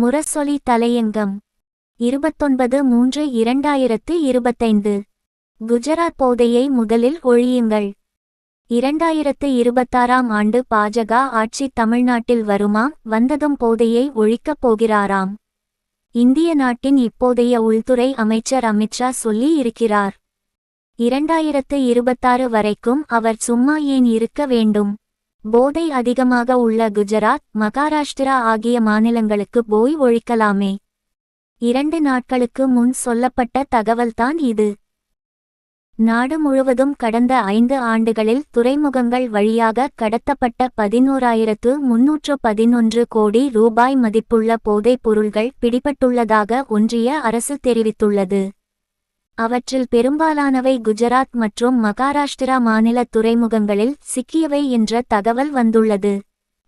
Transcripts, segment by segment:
முரசொலி தலையங்கம். இருபத்தொன்பது மூன்று இரண்டாயிரத்து இருபத்தைந்து. குஜராத் போதையை முதலில் ஒழியுங்கள். இரண்டாயிரத்து இருபத்தாறாம் ஆண்டு பாஜக ஆட்சி தமிழ்நாட்டில் வருமாம் வந்ததும் போதையை ஒழிக்கப் போகிறாராம். இந்திய நாட்டின் இப்போதைய உள்துறை அமைச்சர் அமித்ஷா சொல்லி இருக்கிறார். இரண்டாயிரத்து இருபத்தாறு வரைக்கும் அவர் சும்மா ஏன் இருக்க வேண்டும்? போதை அதிகமாக உள்ள குஜராத் மகாராஷ்டிரா ஆகிய மாநிலங்களுக்கு போய் ஒழிக்கலாமே. இரண்டு நாட்களுக்கு முன் சொல்லப்பட்ட தகவல்தான் இது. நாடு முழுவதும் கடந்த ஐந்து ஆண்டுகளில் துறைமுகங்கள் வழியாக கடத்தப்பட்ட பதினோராயிரத்து முன்னூற்று பதினொன்று கோடி ரூபாய் மதிப்புள்ள போதைப் பொருள்கள் பிடிபட்டுள்ளதாக ஒன்றிய அரசு தெரிவித்துள்ளது. அவற்றில் பெரும்பாலானவை குஜராத் மற்றும் மகாராஷ்டிரா மாநில துறைமுகங்களில் சிக்கியவை என்ற தகவல் வந்துள்ளது.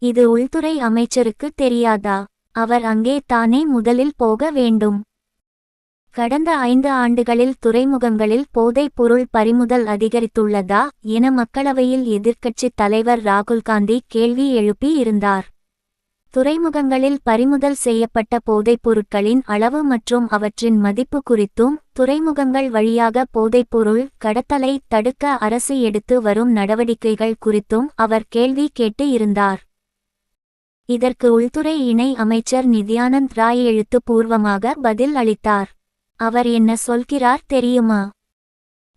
இது உள்துறை அமைச்சருக்கு தெரியாதா? அவர் அங்கே தானே முதலில் போக வேண்டும். கடந்த ஐந்து ஆண்டுகளில் துறைமுகங்களில் போதைப் பொருள் பறிமுதல் அதிகரித்துள்ளதா? என மக்களவையில் எதிர்க்கட்சித் தலைவர் ராகுல் காந்தி கேள்வி எழுப்பி இருந்தார். துறைமுகங்களில் பறிமுதல் செய்யப்பட்ட போதைப் பொருட்களின் அளவு மற்றும் அவற்றின் மதிப்பு குறித்தும் துறைமுகங்கள் வழியாக போதைப்பொருள் கடத்தலை தடுக்க அரசு எடுத்து வரும் நடவடிக்கைகள் குறித்தும் அவர் கேள்வி கேட்டு இருந்தார். இதற்கு உள்துறை இணை அமைச்சர் நித்யானந்த் ராய் எழுத்துப்பூர்வமாக பதில் அளித்தார். அவர் என்ன சொல்கிறார் தெரியுமா?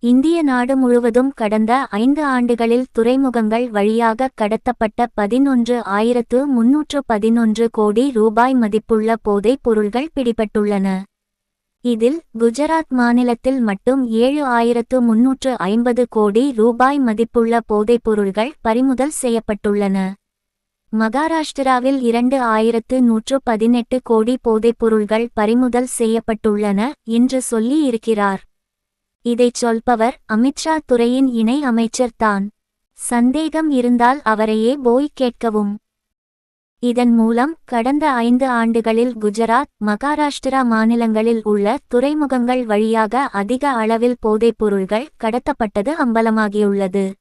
இந்திய நாடு முழுவதும் கடந்த ஐந்து ஆண்டுகளில் துறைமுகங்கள் வழியாக கடத்தப்பட்ட பதினொன்று ஆயிரத்து முன்னூற்று பதினொன்று கோடி ரூபாய் மதிப்புள்ள போதைப் பொருள்கள் பிடிபட்டுள்ளன. இதில் குஜராத் மாநிலத்தில் மட்டும் ஏழு ஆயிரத்து முன்னூற்று ஐம்பது கோடி ரூபாய் மதிப்புள்ள போதைப் பொருள்கள் பறிமுதல் செய்யப்பட்டுள்ளன. மகாராஷ்டிராவில் இரண்டு ஆயிரத்து நூற்று பதினெட்டு கோடி போதைப் பொருள்கள் பறிமுதல் செய்யப்பட்டுள்ளன என்று சொல்லி இருக்கிறார். இதைச் சொல்பவர் அமித்ஷா துறையின் இணை அமைச்சர் தான். சந்தேகம் இருந்தால் அவரையே போய் கேட்கவும். இதன் மூலம் கடந்த ஐந்து ஆண்டுகளில் குஜராத் மகாராஷ்டிரா மாநிலங்களில் உள்ள துறைமுகங்கள் வழியாக அதிக அளவில் போதைப் பொருள்கள் கடத்தப்பட்டது அம்பலமாகியுள்ளது.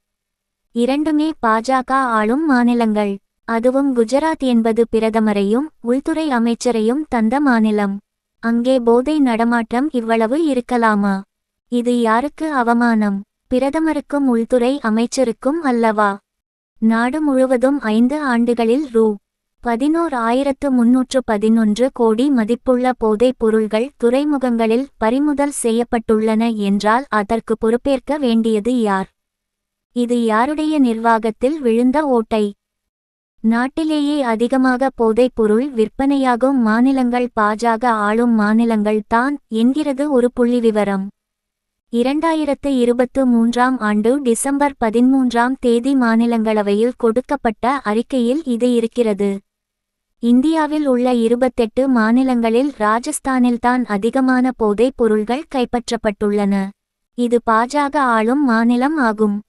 இரண்டுமே பாஜக ஆளும் மாநிலங்கள். அதுவும் குஜராத் என்பது பிரதமரையும் உள்துறை அமைச்சரையும் தந்த மாநிலம். அங்கே போதை நடமாட்டம் இவ்வளவு இருக்கலாமா? இது யாருக்கு அவமானம்? பிரதமருக்கும் உள்துறை அமைச்சருக்கும் அல்லவா? நாடு முழுவதும் ஐந்து ஆண்டுகளில் ரூ. பதினோர் ஆயிரத்து முன்னூற்று பதினொன்று கோடி மதிப்புள்ள போதைப் பொருள்கள் துறைமுகங்களில் பறிமுதல் செய்யப்பட்டுள்ளன என்றால் அதற்கு பொறுப்பேற்க வேண்டியது யார்? இது யாருடைய நிர்வாகத்தில் விழுந்த ஓட்டை? நாட்டிலேயே அதிகமாக போதைப் பொருள் விற்பனையாகும் மாநிலங்கள் பாஜக ஆளும் மாநிலங்கள் தான் என்கிறது ஒரு புள்ளிவிவரம். இரண்டாயிரத்து இருபத்து மூன்றாம் ஆண்டு டிசம்பர் பதிமூன்றாம் தேதி மாநிலங்களவையில் கொடுக்கப்பட்ட அறிக்கையில் இது இருக்கிறது. இந்தியாவில் உள்ள இருபத்தெட்டு மாநிலங்களில் ராஜஸ்தானில்தான் அதிகமான போதைப் பொருள்கள் கைப்பற்றப்பட்டுள்ளன. இது பாஜக ஆளும் மாநிலம் ஆகும்.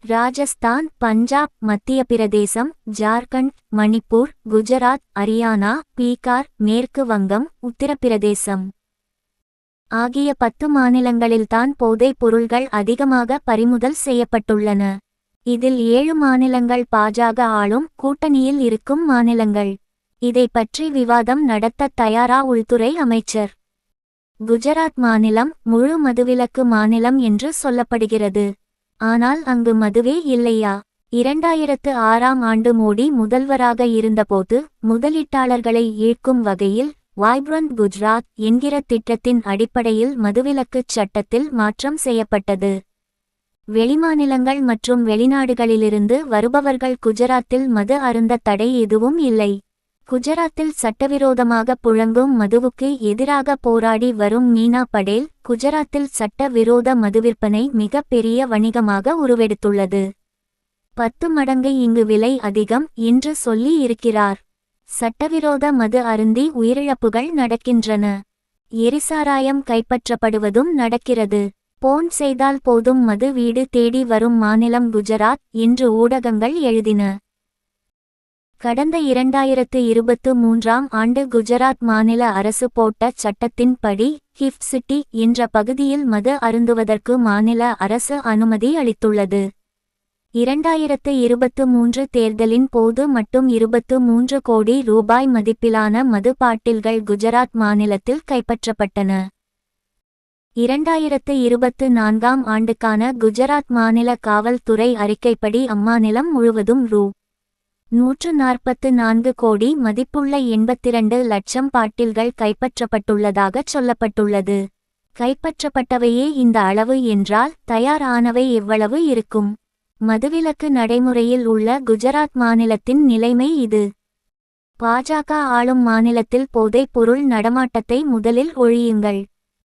ராஜஸ்தான் பஞ்சாப் மத்திய பிரதேசம் ஜார்க்கண்ட் மணிப்பூர் குஜராத் ஹரியானா பீகார் மேற்கு வங்கம் உத்தரப்பிரதேசம். ஆகிய பத்து மாநிலங்களில்தான் போதைப் பொருள்கள் அதிகமாக பறிமுதல் செய்யப்பட்டுள்ளன. இதில் ஏழு மாநிலங்கள் பாஜக ஆளும் கூட்டணியில் இருக்கும் மாநிலங்கள். இதை பற்றி விவாதம் நடத்த தயாரா உள்துறை அமைச்சர். குஜராத் மாநிலம் முழு மதுவிலக்கு மாநிலம் என்று சொல்லப்படுகிறது. ஆனால் அங்கு மதுவே இல்லையா? இரண்டாயிரத்து ஆறாம் ஆண்டு மோடி முதல்வராக இருந்தபோது முதலீட்டாளர்களை ஈர்க்கும் வகையில் வைப்ரண்ட் குஜராத் என்கிற திட்டத்தின் அடிப்படையில் மதுவிலக்குச் சட்டத்தில் மாற்றம் செய்யப்பட்டது. வெளிமாநிலங்கள் மற்றும் வெளிநாடுகளிலிருந்து வருபவர்கள் குஜராத்தில் மது அருந்த தடை எதுவும் இல்லை. குஜராத்தில் சட்டவிரோதமாக புழங்கும் மதுவுக்கு எதிராக போராடி வரும் மீனா படேல் குஜராத்தில் சட்டவிரோத மது மதுவிற்பனை மிக பெரிய வணிகமாக உருவெடுத்துள்ளது. பத்து மடங்கு இங்கு விலை அதிகம் என்று சொல்லி இருக்கிறார். சட்டவிரோத மது அருந்தி உயிரிழப்புகள் நடக்கின்றன. எரிசாராயம் கைப்பற்றப்படுவதும் நடக்கிறது. போன் செய்தால் போதும் மது வீடு தேடி வரும் மாநிலம் குஜராத் என்று ஊடகங்கள் எழுதின. கடந்த இரண்டாயிரத்து இருபத்து மூன்றாம் ஆண்டு குஜராத் மாநில அரசு போட்ட சட்டத்தின்படி கிஃப்ட் சிட்டி என்ற பகுதியில் மது அருந்துவதற்கு மாநில அரசு அனுமதி அளித்துள்ளது. இரண்டாயிரத்து இருபத்து மூன்று தேர்தலின் போது மட்டும் இருபத்து மூன்று கோடி ரூபாய் மதிப்பிலான மது பாட்டில்கள் குஜராத் மாநிலத்தில் கைப்பற்றப்பட்டன. இரண்டாயிரத்து இருபத்து நான்காம் ஆண்டுக்கான குஜராத் மாநில காவல்துறை அறிக்கைப்படி அம்மாநிலம் முழுவதும் ரூ. நூற்று நாற்பத்து நான்கு கோடி மதிப்புள்ள எண்பத்திரண்டு லட்சம் பாட்டில்கள் கைப்பற்றப்பட்டுள்ளதாகச் சொல்லப்பட்டுள்ளது. கைப்பற்றப்பட்டவையே இந்த அளவு என்றால் தயாரானவை எவ்வளவு இருக்கும்? மதுவிலக்கு நடைமுறையில் உள்ள குஜராத் மாநிலத்தின் நிலைமை இது. பாஜக ஆளும் மாநிலத்தில் போதைப் பொருள் நடமாட்டத்தை முதலில் ஒழியுங்கள்.